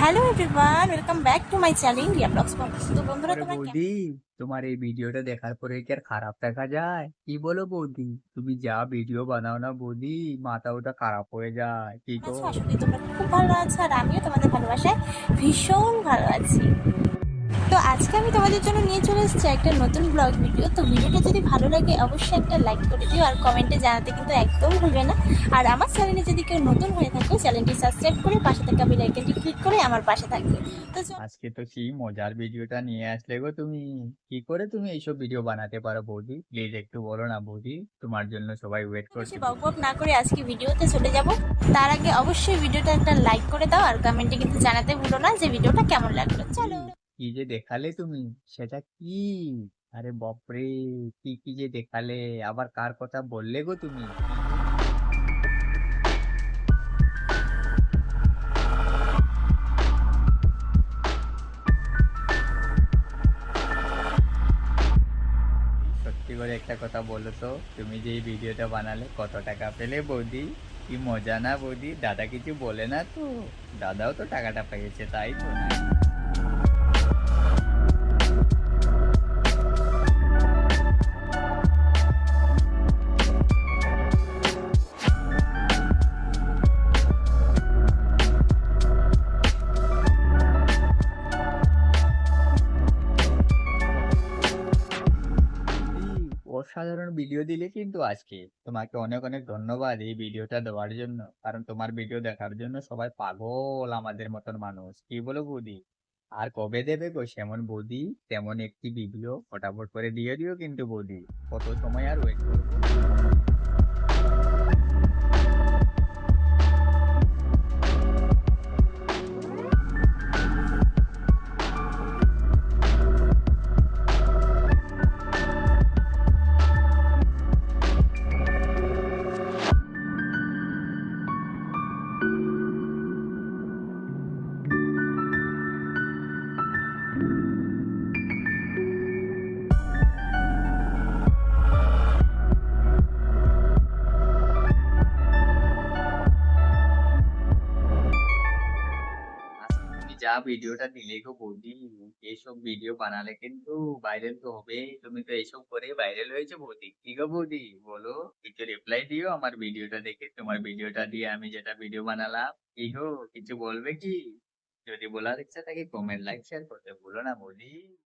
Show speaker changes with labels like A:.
A: Hello everyone welcome back to my channel India blogs তো বন্ধুরা তোমরা
B: বৌদি তোমার এই ভিডিওটা দেখার পরে কি আর খারাপ দেখা যায়? কি বলো বৌদি? তুমি যা ভিডিও বানাও না বৌদি মাথা ওটা খারাপ হয়ে যায়। কি গো?
A: আসলে তোমরা খুব ভালো আছো আর আমিও তোমাদের ভালোবাসায় ভীষণ ভালো আছি। তো আজকে আমি তোমাদের জন্য নিয়ে চলে এসেছি একটা নতুন ব্লগ ভিডিও তো ভিডিওটা যদি ভালো লাগে অবশ্যই একটা লাইক করে দিও আর কমেন্টে জানাতে কিন্তু একদম ভুলবে না। আর আমার চ্যানেলে যদি কেউ নতুন হয়ে থাকে চ্যানেলটি সাবস্ক্রাইব করে পাশে থাকা বেল আইকনটি ক্লিক করে আমার পাশে থাকবে। তো
B: আজকে তো কি মজার ভিডিওটা নিয়ে আসলে গো তুমি। কি করে তুমি এইসব ভিডিও বানাতে পারো বৌদি? প্লিজ একটু বলো না বৌদি তোমার জন্য সবাই ওয়েট করছে
A: বেশি বক বক না করে আজকে ভিডিওতে চলে যাব। তার আগে অবশ্যই ভিডিওটা একটা লাইক করে দাও আর কমেন্টে কিন্তু জানাতে ভুলো না যে ভিডিওটা কেমন লাগল। চলো।
B: কি যে দেখালে তুমি? সেটা কি? আরে বাপরে! কি কি যে দেখালে? আবার কার কথা বললে গো তুমি? সত্যি করে একটা কথা বলো তো, তুমি যে এই ভিডিওটা বানালে কত টাকা পেলে বৌদি? কি মজা না বৌদি? দাদা কিছু বলে না তো? দাদাও তো টাকাটা পেয়েছে, তাই তো? না অসাধারণ ভিডিও দিলে কিন্তু আজকে। তোমাকে অনেক অনেক ধন্যবাদ এই ভিডিওটা দেওয়ার জন্য। কারণ তোমার ভিডিও দেখার জন্য সবাই পাগল আমাদের মতন মানুষ। কি বলো বৌদি? আর কবে দেবে গো? সেমন বৌদি, তেমন একটি ভিডিও ফটাফট করে দিয়ে দিও কিন্তু বৌদি। কত সময় আর ওয়েট করব? যা ভিডিওটা নিলে গো বৌদি, এইসব ভিডিও বানালে কিন্তু ভাইরাল তো হবে তুমি তো এইসব করে ভাইরাল হয়েছে বৌদি। কি গো বৌদি? বলো, কিছু রিপ্লাই দিও আমার ভিডিওটা দেখে। তোমার ভিডিওটা দিয়ে আমি যেটা ভিডিও বানালাম কি গো কিছু বলবে কি? যদি বলার ইচ্ছা থাকে কমেন্ট লাইক শেয়ার করতে ভুলো না বৌদি।